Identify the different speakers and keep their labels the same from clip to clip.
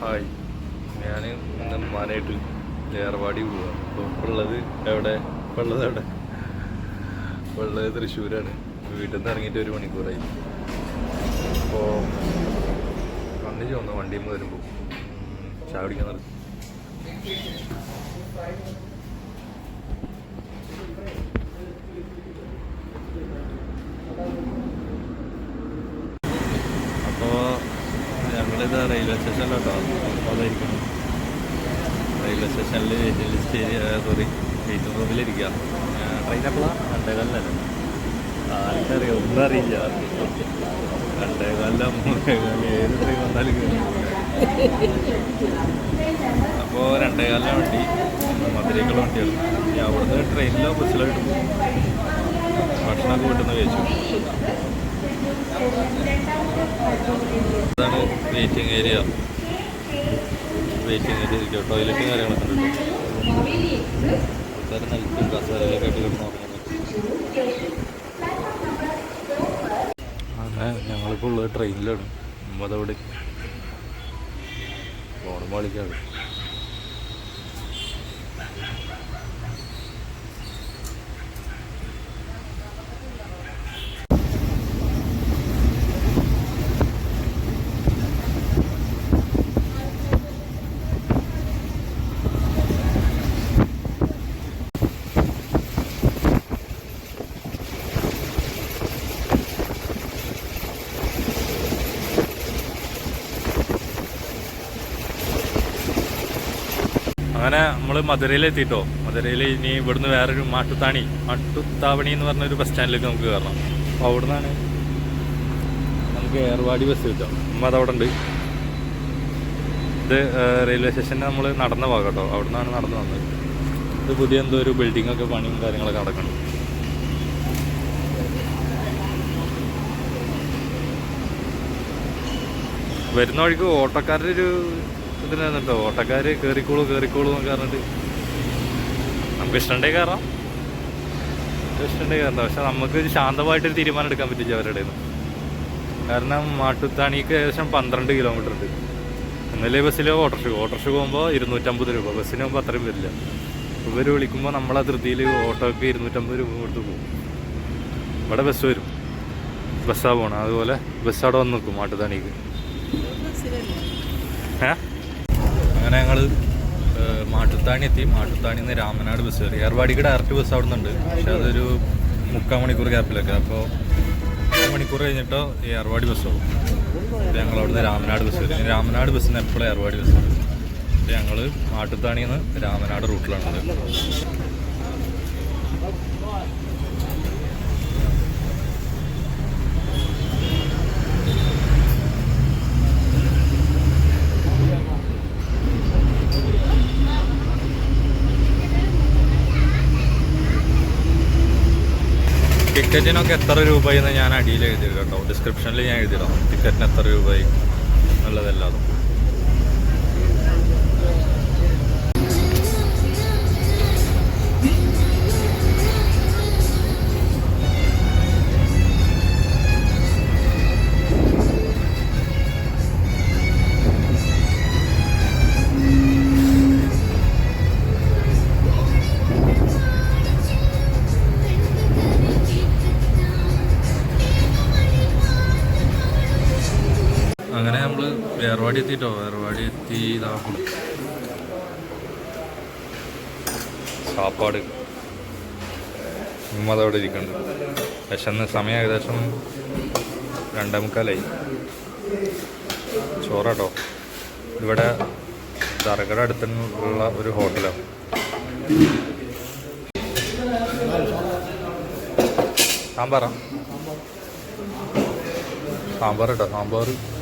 Speaker 1: Hi. ഞാൻ ഇന്ന് ഉമ്മാനായിട്ട് ഏർവാടി പോവാ. അപ്പോൾ ഉള്ളത് എവിടെ? ഉള്ളത് എവിടെ? ഉള്ളത് തൃശ്ശൂരാണ്. വീട്ടിൽ നിന്ന് ഇറങ്ങിയിട്ട് ഒരു മണിക്കൂറായി. അപ്പോൾ വണ്ടി ചോന്നു വണ്ടിയിൽ വരുമ്പോൾ ചായ നിർത്തി നടക്കും. അപ്പോൾ ഞങ്ങളിത് റെയിൽവേ സ്റ്റേഷനിലോട്ടോ അതായിരിക്കണം റെയിൽവേ സ്റ്റേഷനിൽ വെയിറ്റിംഗ് ലിസ്റ്റ് സോറി വെയിറ്റിംഗ് റൂമിലിരിക്കുക ട്രെയിൻ എപ്പോഴാണ് രണ്ടേകാലിനല്ലേ ആർക്കറിയാം? ഒന്നും അറിയില്ല രണ്ടേകാലില മൂന്നേകാൽ. ഏത് ട്രെയിൻ വന്നാലും കയറും അപ്പോൾ രണ്ടേകാലിലെ വണ്ടി. മധുരയ്ക്കുള്ള വണ്ടിയാണ്. അവിടുന്ന് ട്രെയിനിലോ ബസ്സിലോ ഇട്ടു ഭക്ഷണമൊക്കെ വീട്ടിൽ നിന്ന് കഴിച്ചു. വെയിറ്റിംഗ് ഏരിയ വെയിറ്റിംഗ് ഏരിയ ഇരിക്കുക ടോയ്ലറ്റും കാര്യങ്ങളൊക്കെ ഉണ്ട് നിലത്തും കസേരയിലൊക്കെ ആയിട്ട് കിടന്ന് അങ്ങനെ ഞങ്ങളിപ്പോൾ ഉള്ളത് ട്രെയിനിലാണ് അതവിടെ ഫോണും കളിക്കാണ് അങ്ങനെ നമ്മൾ മധുരയിൽ എത്തിയിട്ടോ മധുരയിൽ ഇനി ഇവിടുന്ന് വേറൊരു മാട്ടുത്താണി മാട്ടുത്താവണി എന്ന് പറഞ്ഞൊരു ബസ് സ്റ്റാൻഡിലേക്ക് നമുക്ക് കയറണം അപ്പോൾ അവിടെ നിന്നാണ് നമുക്ക് ഏർവാടി ബസ് കിട്ടുക. അമ്മ അതവിടെ ഉണ്ട് ഇത് റെയിൽവേ സ്റ്റേഷനിൽ നമ്മൾ നടന്ന ഭാഗം കേട്ടോ അവിടെ നിന്നാണ് നടന്നു വന്നത്. ഇത് പുതിയ എന്തോ ഒരു ബിൽഡിംഗ് ഒക്കെ പണിയും കാര്യങ്ങളൊക്കെ നടക്കണം വരുന്ന വഴിക്ക് ഓട്ടോക്കാരുടെ ഒരു ഇതിനാണ് കേട്ടോ ഓട്ടക്കാർ കയറിക്കോളൂ കയറിക്കോളൂ എന്നൊക്കെ പറഞ്ഞിട്ട്. നമുക്ക് ഇഷ്ടണ്ടേ കയറാം ഇഷ്ടണ്ടേ കയറണ്ട പക്ഷെ നമുക്ക് ശാന്തമായിട്ടൊരു തീരുമാനം എടുക്കാൻ പറ്റില്ല അവരുടെ കാരണം മാട്ടുത്താണിക്ക് ഏകദേശം പന്ത്രണ്ട് കിലോമീറ്റർ ഉണ്ട്. ഇന്നലെ ബസ്സിലോ ഓട്ടോറിക്ഷ ഓട്ടോറിക്ഷ പോകുമ്പോൾ ഇരുന്നൂറ്റമ്പത് രൂപ. ബസ്സിന് പോകുമ്പോൾ അത്രയും വരില്ല. ഇവർ വിളിക്കുമ്പോൾ നമ്മളെ ധൃതിയിൽ ഓട്ടോക്ക് ഇരുന്നൂറ്റമ്പത് രൂപ കൊടുത്ത് പോകും. ഇവിടെ ബസ് വരും. ബസ്സാണ് പോകണം അതുപോലെ ബസ് അവിടെ വന്ന് നിൽക്കും മാട്ടുത്താണിക്ക്. അങ്ങനെ ഞങ്ങൾ മാട്ടുത്താണി എത്തി മാട്ടുത്താണി നിന്ന് രാമനാട് ബസ് കയറി. ഏർവാടിക്ക് ഡയറക്റ്റ് ബസ് അവിടെ നിന്നുണ്ട് പക്ഷെ അതൊരു മുക്കാൽ മണിക്കൂർ ഗ്യാപ്പിലൊക്കെ അപ്പോൾ ഒരു മണിക്കൂർ കഴിഞ്ഞിട്ടോ ഈ ഏർവാടി ബസ് പോകും അപ്പോൾ ഞങ്ങൾ അവിടുന്ന് രാമനാട് ബസ് കയറി. രാമനാട് രാമനാട് ബസ്സിന് എപ്പോഴും ഏർവാടി ബസ് കയറി അപ്പോൾ ഞങ്ങൾ മാട്ടുത്താണിയിൽ നിന്ന് രാമനാട് റൂട്ടിലാണുള്ളത് ടിക്കറ്റിനൊക്കെ എത്ര രൂപയെന്ന് ഞാൻ അടിയിൽ എഴുതി കേട്ടോ. ഡിസ്ക്രിപ്ഷനിൽ ഞാൻ എഴുതിയിടാം ടിക്കറ്റിന് എത്ര രൂപയായി എന്നുള്ളതല്ലാതും നമ്മൾ വേർവാടി എത്തിട്ടോ വേർവാടി എത്തി സാപ്പാട് ഉമ്മ അതവിടെ ഇരിക്കുന്നുണ്ട് വിശന്ന് സമയം ഏകദേശം രണ്ടേ മുക്കാലായി. ചോറാട്ടോ. ഇവിടെ ദർഗയുടെ അടുത്തുള്ള ഒരു ഹോട്ടലാണ് സാമ്പാറാ? സാമ്പാർ. കേട്ടോ സാമ്പാർ.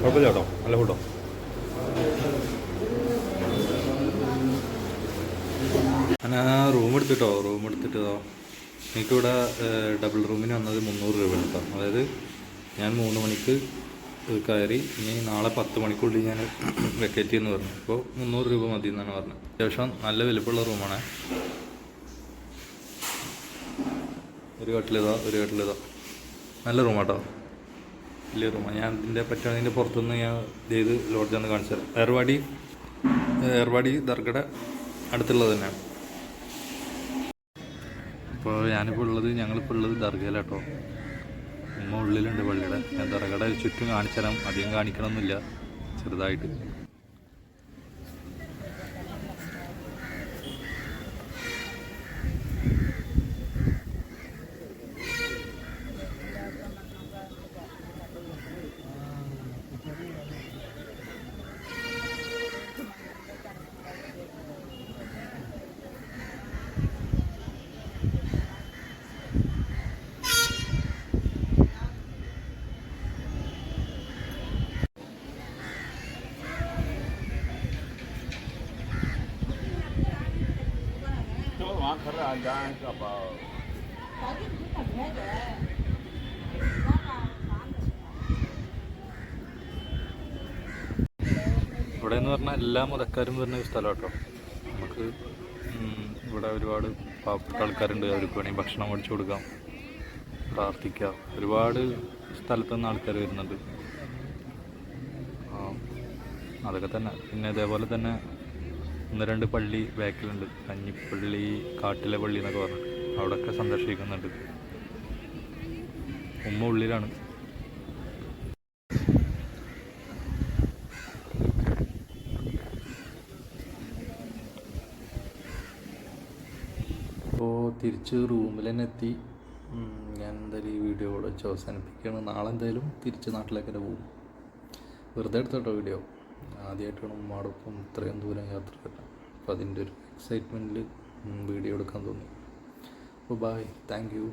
Speaker 1: കുഴപ്പമില്ല കേട്ടോ. നല്ല ഫുഡോ ഞാൻ റൂം എടുത്തിട്ടോ? റൂം എടുത്തിട്ടോ എനിക്കിവിടെ ഡബിൾ റൂമിന് വന്നത് മുന്നൂറ് രൂപ കേട്ടോ. അതായത് ഞാൻ മൂന്ന് മണിക്ക് കയറി ഇനി നാളെ പത്ത് മണിക്കുള്ളിൽ ഞാൻ വെക്കേറ്റ് ചെയ്യുന്നു പറഞ്ഞു. അപ്പോൾ മുന്നൂറ് രൂപ മതി എന്നാണ് പറഞ്ഞത്. അത്യാവശ്യം നല്ല വലുപ്പമുള്ള റൂമാണ് ഒരു കട്ടിലിതാ ഒരു കട്ടിലിതാ. നല്ല റൂമാട്ടോ വലിയ റൂമാണ് ഞാൻ ഇതിന്റെ പുറത്തുനിന്ന് ഞാൻ ചെയ്ത് ലോഡ്ജാന്ന് കാണിച്ചു തരാം. ഏർവാടി ഏർവാടി ദർഗയുടെ അടുത്തുള്ളത് തന്നെയാണ്. ഇപ്പോൾ ഞാനിപ്പോൾ ഉള്ളത് ഞങ്ങളിപ്പോൾ ഉള്ളത് ദർഗയിലാട്ടോ. ഉമ്മ ഉള്ളിലുണ്ട് പള്ളിയുടെ. ഞാൻ ദർഗയുടെ ചുറ്റും കാണിച്ചു തരാം. അധികം കാണിക്കണമെന്നില്ല ചെറുതായിട്ട്. ഇവിടെ എന്ന് പറഞ്ഞാൽ എല്ലാ മതക്കാരും വരുന്ന ഒരു സ്ഥലം കേട്ടോ നമുക്ക് ഇവിടെ ഒരുപാട് പാവപ്പെട്ട ആൾക്കാരുണ്ട്. അവർക്ക് വേണമെങ്കിൽ ഭക്ഷണം മേടിച്ചു കൊടുക്കാം പ്രാർത്ഥിക്കാം. ഒരുപാട് സ്ഥലത്തു നിന്ന് ആൾക്കാർ വരുന്നുണ്ട്. അതൊക്കെ തന്നെ. പിന്നെ ഇതേപോലെ തന്നെ ഒന്ന് രണ്ട് പള്ളി ബാക്കിലുണ്ട്. കഞ്ഞിപ്പള്ളി കാട്ടിലെ പള്ളി എന്നൊക്കെ പറഞ്ഞു. അവിടെയൊക്കെ സന്ദർശിക്കുന്നുണ്ട്. ഉമ്മ ഉള്ളിലാണ്. അപ്പോൾ തിരിച്ച് റൂമിൽ തന്നെ എത്തി. ഞാൻ എന്തായാലും ഈ വീഡിയോ ഇവിടെ വെച്ച് അവസാനിപ്പിക്കുകയാണ്. നാളെ എന്തായാലും തിരിച്ച് നാട്ടിലേക്ക് തന്നെ പോകും. വെറുതെ എടുത്തോട്ടോ വീഡിയോ ആദ്യമായിട്ടാണ് ഉമ്മാടൊപ്പം ഇത്രയും ദൂരം യാത്ര അപ്പോൾ അതിന്റെ ഒരു എക്സൈറ്റ്മെന്റിൽ വീഡിയോ എടുക്കാൻ തോന്നി. അപ്പോൾ ബായ് താങ്ക് യു